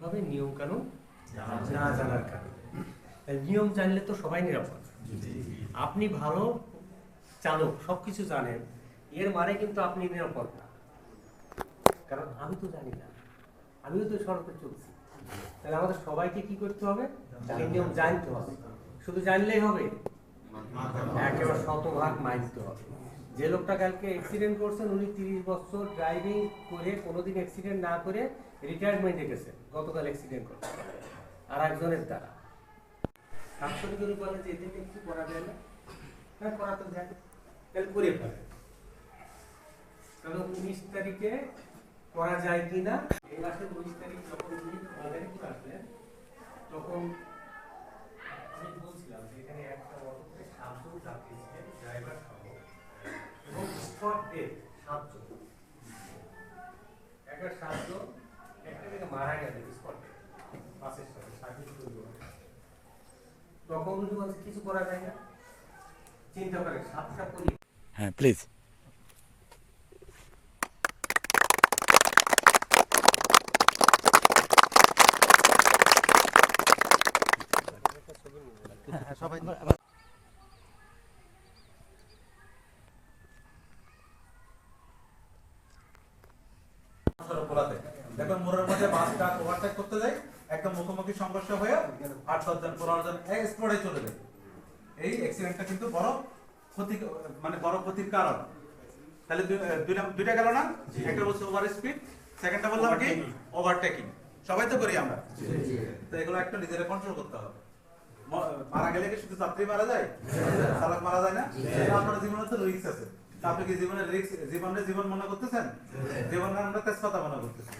ভাবে নিয়ম কানুন না জানার কারণে? নিয়ম জানলে তো সবাই নিরাপদ। আপনি ভালো চালক সবকিছু জানেন। এর মানে কিন্তু আপনি নিরাপদ না। কারণ আমি তো জানি না। আমিও তো সড়কে চলছি। তাহলে আমাদের সবাইকে কি করতে হবে? নিয়ম জানতে হবে। শুধু জানলেই হবে? একেবারে শতভাগ মানতে হবে। যে লোকটা কালকে অ্যাক্সিডেন্ট করছেন, উনি তিরিশ বছর ড্রাইভিং করে কোনোদিন অ্যাক্সিডেন্ট না করে রিটায়ারমেন্টে গেছেন। গতকাল অ্যাক্সিডেন্ট করে আর একজনের দ্বারা। সাতশো করে বলে যে এদিকে কিছু করা যায় না হ্যাঁ করা তো যায় তাহলে করে ফেলে তাহলে উনিশ তারিখে করা যায় কি না? এই মাসের উনিশ তারিখ যখন উনি করে আসলেন, তখন আমি বলছিলাম যে এখানে একটা অটোতে সাতজন যাত্রী ছিলেন ড্রাইভার স্পট সাতজন। একটা সাতজন একটা থেকে মারা গেছে স্পট বাসের সাথে সার্ভিস তখন কিছু করা যায় না। চিন্তা করে সাতটা পরি হ্যাঁ প্লিজ সড়ক খোলাতে দেখুন মোড়ের মধ্যে বাসটা ওভারটেক করতে যায় একদম মুখোমুখি সংঘর্ষ হয়ে আট দশজন পনেরো জন এক স্পটে চলে যায়। এই অ্যাক্সিডেন্টটা কিন্তু বড় ক্ষতি মানে বড় ক্ষতির কারণ। তাহলে দুইটা গেল না? একটা বলছে ওভার স্পিড সেকেন্ডটা বললাম কি? ওভারটেকিং সবাই তো করি আমরা। তো এগুলো একটা নিজেরা কন্ট্রোল করতে হবে। মারা গেলে কি শুধু যাত্রী মারা যায়? চালক মারা যায় না? আপনার জীবনে তো রিস্ক আছে। আপনি কি জীবনের জীবনের জীবন মনে করতেছেন? জীবনের আমরা তেজপাতা মনে করতেছি